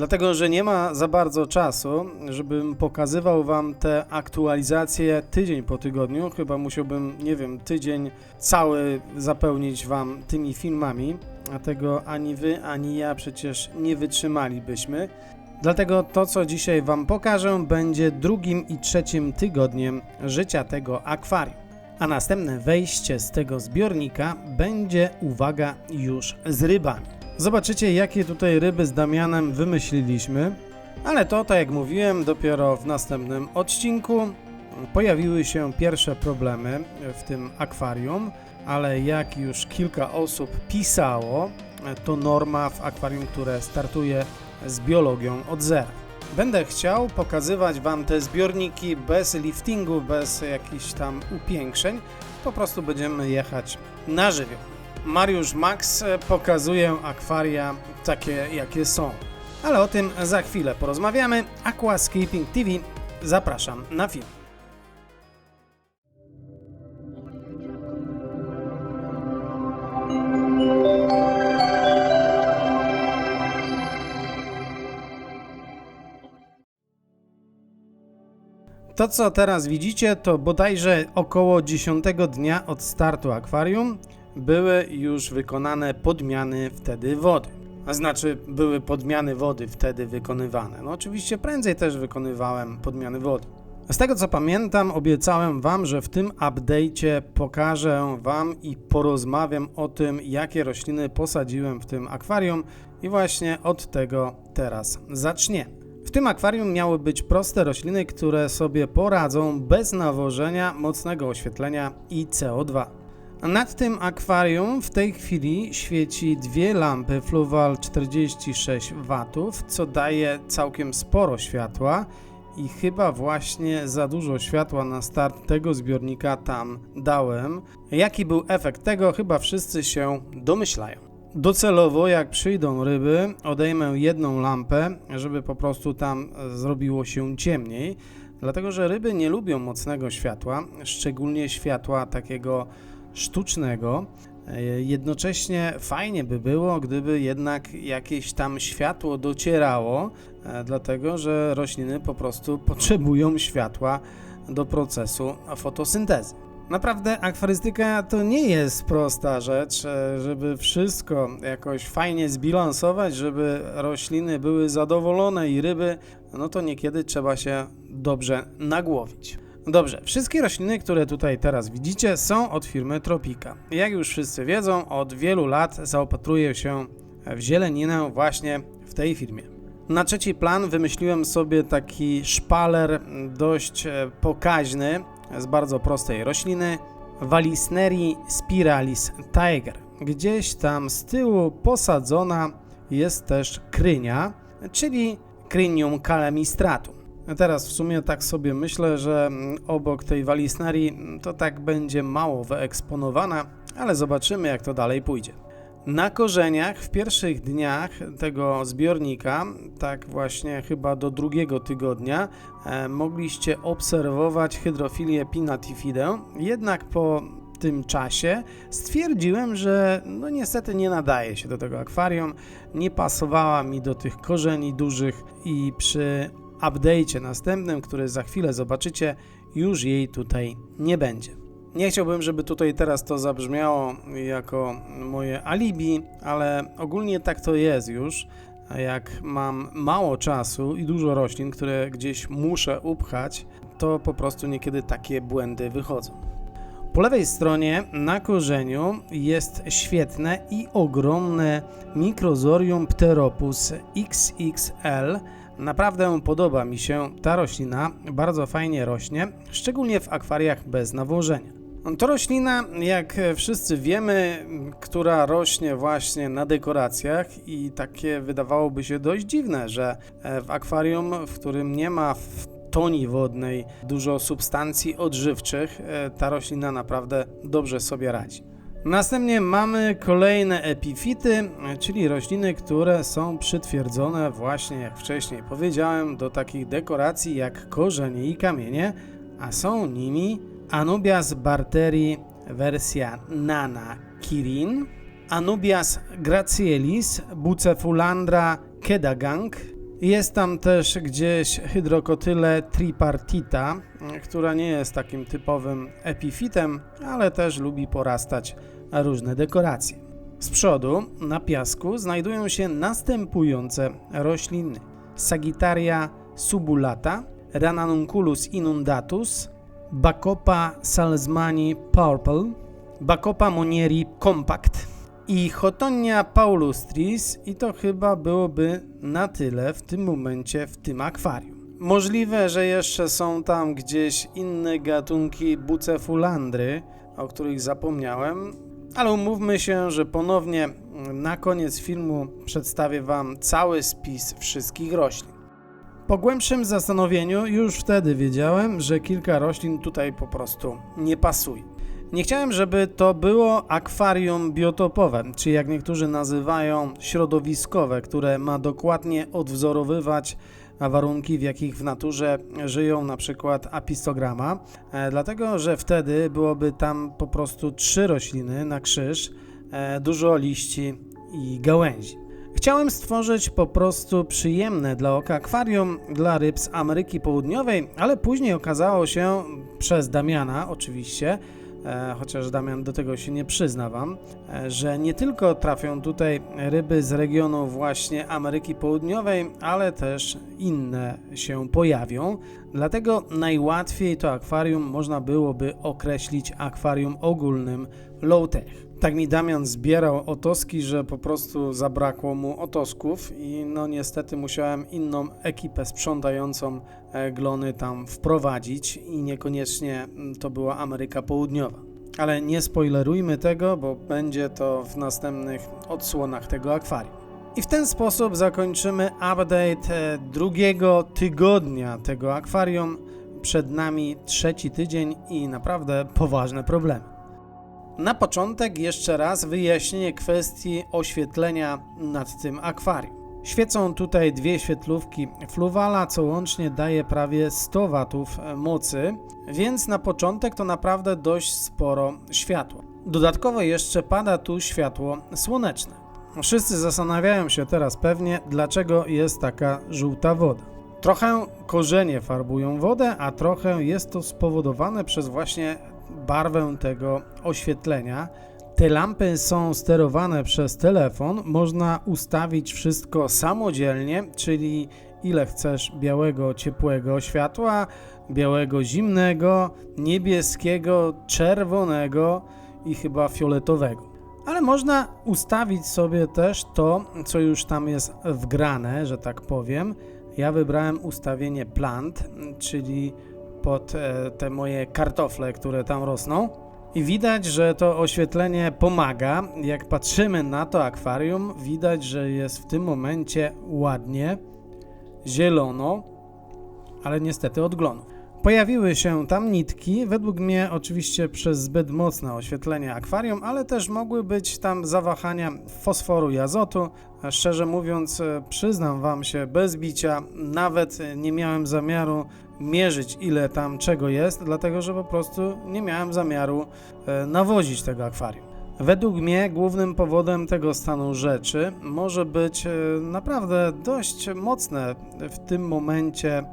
Dlatego, że nie ma za bardzo czasu, żebym pokazywał Wam te aktualizacje tydzień po tygodniu. Chyba musiałbym, nie wiem, tydzień cały zapełnić Wam tymi filmami, a tego ani Wy, ani ja przecież nie wytrzymalibyśmy. Dlatego to, co dzisiaj Wam pokażę, będzie drugim i trzecim tygodniem życia tego akwarium. A następne wejście z tego zbiornika będzie, uwaga, już z rybami. Zobaczycie, jakie tutaj ryby z Damianem wymyśliliśmy, ale to, tak jak mówiłem, dopiero w następnym odcinku pojawiły się pierwsze problemy w tym akwarium, ale jak już kilka osób pisało, to norma w akwarium, które startuje z biologią od zera. Będę chciał pokazywać Wam te zbiorniki bez liftingu, bez jakichś tam upiększeń. Po prostu będziemy jechać na żywioł. Mariusz Max pokazuje akwaria takie, jakie są. Ale o tym za chwilę porozmawiamy. Aquascaping TV zapraszam na film. To, co teraz widzicie, to bodajże około 10 dnia od startu akwarium były już wykonane podmiany wtedy wody. A znaczy, były podmiany wody wtedy wykonywane. No, oczywiście prędzej też wykonywałem podmiany wody. Z tego co pamiętam, obiecałem Wam, że w tym update'cie pokażę Wam i porozmawiam o tym, jakie rośliny posadziłem w tym akwarium, i właśnie od tego teraz zaczniemy. W tym akwarium miały być proste rośliny, które sobie poradzą bez nawożenia, mocnego oświetlenia i CO2. Nad tym akwarium w tej chwili świeci dwie lampy Fluval 46 W, co daje całkiem sporo światła i chyba właśnie za dużo światła na start tego zbiornika tam dałem. Jaki był efekt tego, chyba wszyscy się domyślają. Docelowo, jak przyjdą ryby, odejmę jedną lampę, żeby po prostu tam zrobiło się ciemniej, dlatego że ryby nie lubią mocnego światła, szczególnie światła takiego sztucznego. Jednocześnie fajnie by było, gdyby jednak jakieś tam światło docierało, e, dlatego że rośliny po prostu potrzebują światła do procesu fotosyntezy. Naprawdę akwarystyka to nie jest prosta rzecz, e, żeby wszystko jakoś fajnie zbilansować, żeby rośliny były zadowolone i ryby, no to niekiedy trzeba się dobrze nagłowić. Dobrze, wszystkie rośliny, które tutaj teraz widzicie, są od firmy Tropika. Jak już wszyscy wiedzą, od wielu lat zaopatruję się w zieleninę właśnie w tej firmie. Na trzeci plan wymyśliłem sobie taki szpaler dość e, pokaźny, z bardzo prostej rośliny Valisneri spiralis tiger. Gdzieś tam z tyłu posadzona jest też krynia, czyli Crynium calamistratum. Teraz w sumie tak sobie myślę, że mm, obok tej Valisneri to tak będzie mało wyeksponowana, ale zobaczymy jak to dalej pójdzie. Na korzeniach w pierwszych dniach tego zbiornika, tak właśnie chyba do drugiego tygodnia, e, mogliście obserwować hydrofilię pinatifidę, jednak po tym czasie stwierdziłem, że no niestety nie nadaje się do tego akwarium, nie pasowała mi do tych korzeni dużych i przy update'cie następnym, który za chwilę zobaczycie, już jej tutaj nie będzie. Nie chciałbym, żeby tutaj teraz to zabrzmiało jako moje alibi, ale ogólnie tak to jest już. Jak mam mało czasu i dużo roślin, które gdzieś muszę upchać, to po prostu niekiedy takie błędy wychodzą. Po lewej stronie na korzeniu jest świetne i ogromne Microzorium pteropus XXL. Naprawdę podoba mi się ta roślina, bardzo fajnie rośnie, szczególnie w akwariach bez nawożenia. To roślina, jak wszyscy wiemy, która rośnie właśnie na dekoracjach i takie wydawałoby się dość dziwne, że e, w akwarium, w którym nie ma toni wodnej dużo substancji odżywczych, e, ta roślina naprawdę dobrze sobie radzi. Następnie mamy kolejne epifity, czyli rośliny, które są przytwierdzone właśnie, jak wcześniej powiedziałem, do takich dekoracji jak korzenie i kamienie, a są nimi Anubias barteri wersja Nana Kirin, Anubias gracielis bucefulandra kedagang, Jest tam też gdzieś hydrokotyle tripartita, która nie jest takim typowym epifitem, ale też lubi porastać różne dekoracje. Z przodu na piasku znajdują się następujące rośliny: Sagittaria subulata, Ranunculus inundatus, Bacopa salzmani purple, Bacopa monieri compact i Chotonia paulustris i to chyba byłoby na tyle w tym momencie w tym akwarium. Możliwe, że jeszcze są tam gdzieś inne gatunki bucefulandry, o których zapomniałem, ale umówmy się, że ponownie na koniec filmu przedstawię Wam cały spis wszystkich roślin. Po głębszym zastanowieniu już wtedy wiedziałem, że kilka roślin tutaj po prostu nie pasuje. Nie chciałem, żeby to było akwarium biotopowe, czy jak niektórzy nazywają środowiskowe, które ma dokładnie odwzorowywać warunki, w jakich w naturze żyją na przykład apistograma, e, dlatego że wtedy byłoby tam po prostu trzy rośliny na krzyż, e, dużo liści i gałęzi. Chciałem stworzyć po prostu przyjemne dla oka akwarium dla ryb z Ameryki Południowej, ale później okazało się przez Damiana oczywiście, chociaż Damian do tego się nie przyzna wam, e, że nie tylko trafią tutaj ryby z regionu właśnie Ameryki Południowej, ale też inne się pojawią. Dlatego najłatwiej to akwarium można byłoby określić akwarium ogólnym low-tech. Tak mi Damian zbierał otoski, że po prostu zabrakło mu otosków i no niestety musiałem inną ekipę sprzątającą e, glony tam wprowadzić i niekoniecznie mm, to była Ameryka Południowa. Ale nie spoilerujmy tego, bo będzie to w następnych odsłonach tego akwarium. I w ten sposób zakończymy update e, drugiego tygodnia tego akwarium. Przed nami trzeci tydzień i naprawdę poważne problemy. Na początek jeszcze raz wyjaśnienie kwestii oświetlenia nad tym akwarium. Świecą tutaj dwie świetlówki Fluvala, co łącznie daje prawie 100 watów mocy, więc na początek to naprawdę dość sporo światła. Dodatkowo jeszcze pada tu światło słoneczne. Wszyscy zastanawiają się teraz pewnie, dlaczego jest taka żółta woda. Trochę korzenie farbują wodę, a trochę jest to spowodowane przez właśnie barwę tego oświetlenia. Te lampy są sterowane przez telefon. Można ustawić wszystko samodzielnie, czyli ile chcesz białego, ciepłego światła, białego, zimnego, niebieskiego, czerwonego i chyba fioletowego. Ale można ustawić sobie też to, co już tam jest wgrane, że tak powiem. Ja wybrałem ustawienie plant, czyli pod e, te moje kartofle, które tam rosną. I widać, że to oświetlenie pomaga. Jak patrzymy na to akwarium, widać, że jest w tym momencie ładnie, zielono, ale niestety od glonów. Pojawiły się tam nitki, według mnie oczywiście przez zbyt mocne oświetlenie akwarium, ale też mogły być tam zawahania fosforu i azotu. Szczerze mówiąc, e, przyznam Wam się bez bicia, nawet nie miałem zamiaru mierzyć ile tam czego jest, dlatego że po prostu nie miałem zamiaru e, nawozić tego akwarium. Według mnie głównym powodem tego stanu rzeczy może być e, naprawdę dość mocne w tym momencie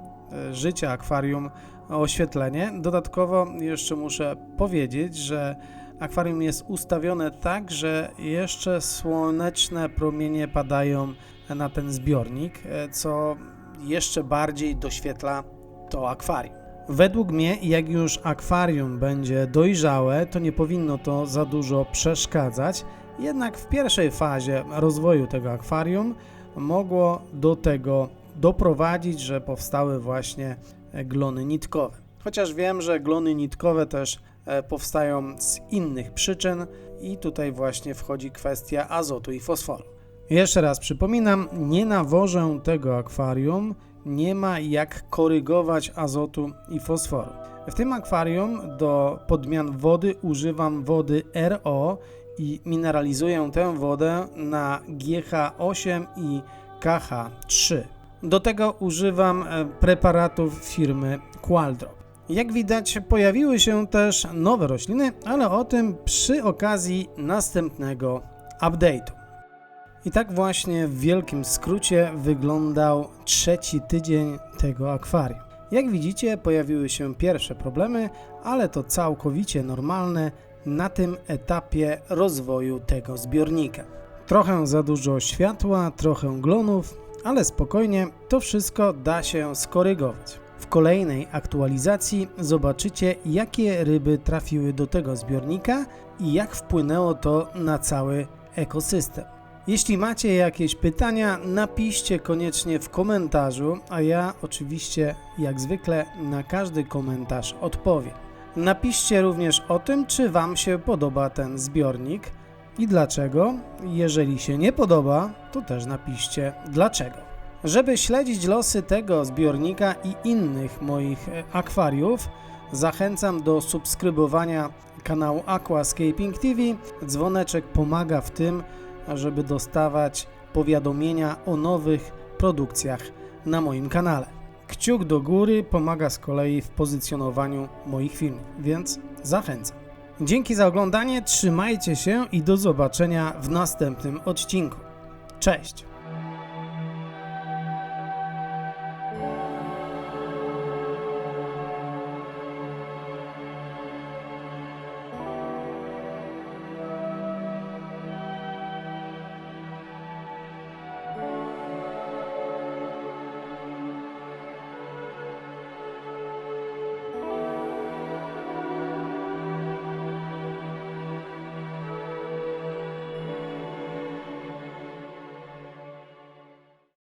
życia akwarium oświetlenie. Dodatkowo jeszcze muszę powiedzieć, że akwarium jest ustawione tak, że jeszcze słoneczne promienie padają na ten zbiornik, e, co jeszcze bardziej doświetla to akwarium. Według mnie, jak już akwarium będzie dojrzałe, to nie powinno to za dużo przeszkadzać. Jednak w pierwszej fazie rozwoju tego akwarium mogło do tego doprowadzić, że powstały właśnie glony nitkowe. Chociaż wiem, że glony nitkowe też e, powstają z innych przyczyn i tutaj właśnie wchodzi kwestia azotu i fosforu. Jeszcze raz przypominam, nie nawożę tego akwarium, nie ma jak korygować azotu i fosforu. W tym akwarium do podmian wody używam wody RO i mineralizuję tę wodę na GH8 i KH3. Do tego używam e, preparatów firmy Qualdrop. Jak widać, pojawiły się też nowe rośliny, ale o tym przy okazji następnego update'u. I tak właśnie w wielkim skrócie wyglądał trzeci tydzień tego akwarium. Jak widzicie, pojawiły się pierwsze problemy, ale to całkowicie normalne na tym etapie rozwoju tego zbiornika. Trochę za dużo światła, trochę glonów, ale spokojnie, to wszystko da się skorygować. W kolejnej aktualizacji zobaczycie, jakie ryby trafiły do tego zbiornika i jak wpłynęło to na cały ekosystem. Jeśli macie jakieś pytania, napiszcie koniecznie w komentarzu, a ja oczywiście, jak zwykle, na każdy komentarz odpowiem. Napiszcie również o tym, czy Wam się podoba ten zbiornik i dlaczego. Jeżeli się nie podoba, to też napiszcie dlaczego. Żeby śledzić losy tego zbiornika i innych moich e, akwariów, zachęcam do subskrybowania kanału Aquascaping TV. Dzwoneczek pomaga w tym, żeby dostawać powiadomienia o nowych produkcjach na moim kanale. Kciuk do góry pomaga z kolei w pozycjonowaniu moich filmów, więc zachęcam. Dzięki za oglądanie, trzymajcie się i do zobaczenia w następnym odcinku. Cześć!